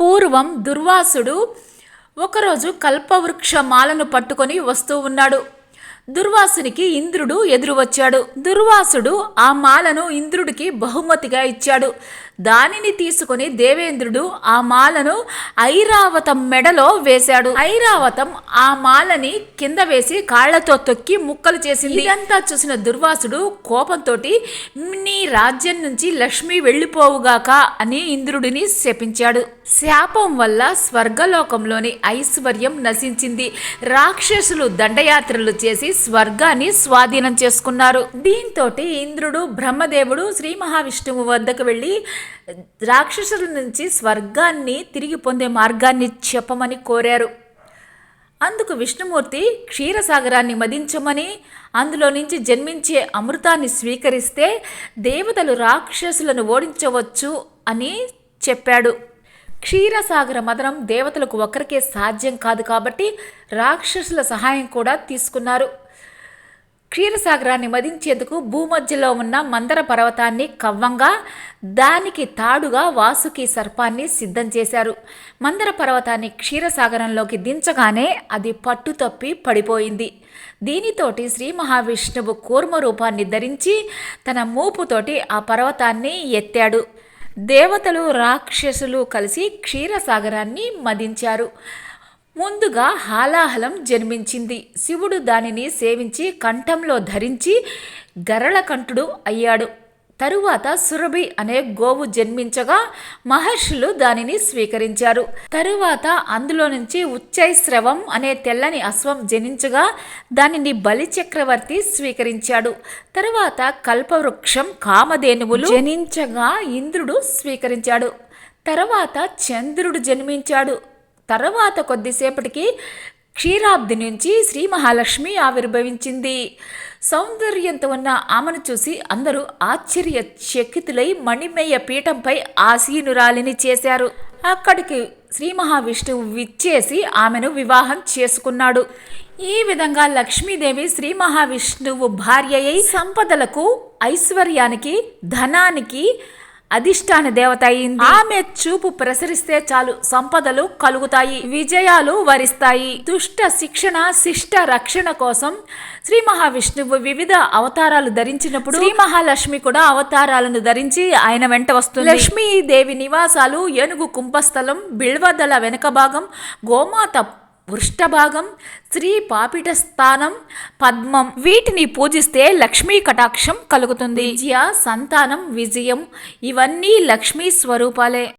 పూర్వం దుర్వాసుడు ఒకరోజు కల్పవృక్ష మాలను పట్టుకొని వస్తూ ఉన్నాడు. దుర్వాసునికి ఇంద్రుడు ఎదురు వచ్చాడు దుర్వాసుడు ఆ మాలను ఇంద్రుడికి బహుమతిగా ఇచ్చాడు. దానిని తీసుకొని దేవేంద్రుడు ఆ మాలను ఐరావతం మెడలో వేశాడు. ఐరావతం ఆ మాలని కింద వేసి కాళ్ళతో తొక్కి ముక్కలు చేసింది. ఇదంతా చూసిన దుర్వాసుడు కోపంతో నీ రాజ్యం నుంచి లక్ష్మి వెళ్ళిపోవుగాక అని ఇంద్రుడిని శపించాడు. శాపం వల్ల స్వర్గలోకంలోని ఐశ్వర్యం నశించింది. రాక్షసులు దండయాత్రలు చేసి స్వర్గాన్ని స్వాధీనం చేసుకున్నారు. దీంతో ఇంద్రుడు బ్రహ్మదేవుడు శ్రీ మహావిష్ణువు వద్దకు వెళ్ళి రాక్షసుల నుంచి స్వర్గాన్ని తిరిగి పొందే మార్గాన్ని చెప్పమని కోరారు. అందుకు విష్ణుమూర్తి క్షీరసాగరాన్ని మదించమని అందులో నుంచి జన్మించే అమృతాన్ని స్వీకరిస్తే దేవతలు రాక్షసులను ఓడించవచ్చు అని చెప్పాడు. క్షీరసాగర మదనం దేవతలకు ఒక్కరికే సాధ్యం కాదు కాబట్టి రాక్షసుల సహాయం కూడా తీసుకున్నారు. క్షీరసాగరాన్ని మదించేందుకు భూమధ్యలో ఉన్న మందర పర్వతాన్ని కవ్వంగా దానికి తాడుగా వాసుకి సర్పాన్ని సిద్ధం చేశారు. మందర పర్వతాన్ని క్షీరసాగరంలోకి దించగానే అది పట్టు తప్పి పడిపోయింది. దీనితోటి శ్రీ మహావిష్ణువు కూర్మ రూపాన్ని ధరించి తన మూపుతోటి ఆ పర్వతాన్ని ఎత్తాడు. దేవతలు రాక్షసులు కలిసి క్షీరసాగరాన్ని మదించారు. ముందుగా హాలాహలం జన్మించింది. శివుడు దానిని సేవించి కంఠంలో ధరించి గరళకంఠుడు అయ్యాడు. తరువాత సురభి అనే గోవు జన్మించగా మహర్షులు దానిని స్వీకరించారు. తరువాత అందులో నుంచి ఉచ్చైశ్రవం అనే తెల్లని అశ్వం జనించగా దానిని బలిచక్రవర్తి స్వీకరించాడు. తరువాత కల్పవృక్షం కామధేనువులు జనించగా ఇంద్రుడు స్వీకరించాడు. తర్వాత చంద్రుడు జన్మించాడు. తర్వాత కొద్దిసేపటికి క్షీరాబ్ది నుంచి శ్రీ మహాలక్ష్మి ఆవిర్భవించింది. సౌందర్యంతో ఉన్న ఆమెను చూసి అందరూ ఆశ్చర్య చకితులై మణిమయ్య పీఠంపై ఆసీనురాలిని చేశారు. అక్కడికి శ్రీ మహావిష్ణువు విచ్చేసి ఆమెను వివాహం చేసుకున్నాడు. ఈ విధంగా లక్ష్మీదేవి శ్రీ మహావిష్ణువు భార్య అయి సంపదలకు ఐశ్వర్యానికి ధనానికి అధిష్టాన దేవత అయింది. ఆమె చూపు ప్రసరిస్తే చాలు సంపదలు కలుగుతాయి విజయాలు వరిస్తాయి. దుష్ట శిక్షణ శిష్ట రక్షణ కోసం శ్రీ మహావిష్ణువు వివిధ అవతారాలు ధరించినప్పుడు శ్రీ మహాలక్ష్మి కూడా అవతారాలను ధరించి ఆయన వెంట వస్తుంది. లక్ష్మీదేవి నివాసాలు ఏనుగు కుంభస్థలం బిల్వదల వెనక భాగం గోమాత వృష్టభాగం శ్రీ పాపిట స్థానం పద్మం. వీటిని పూజిస్తే లక్ష్మీ కటాక్షం కలుగుతుంది. విద్య సంతానం విజయం. ఇవన్నీ లక్ష్మీ స్వరూపాలే.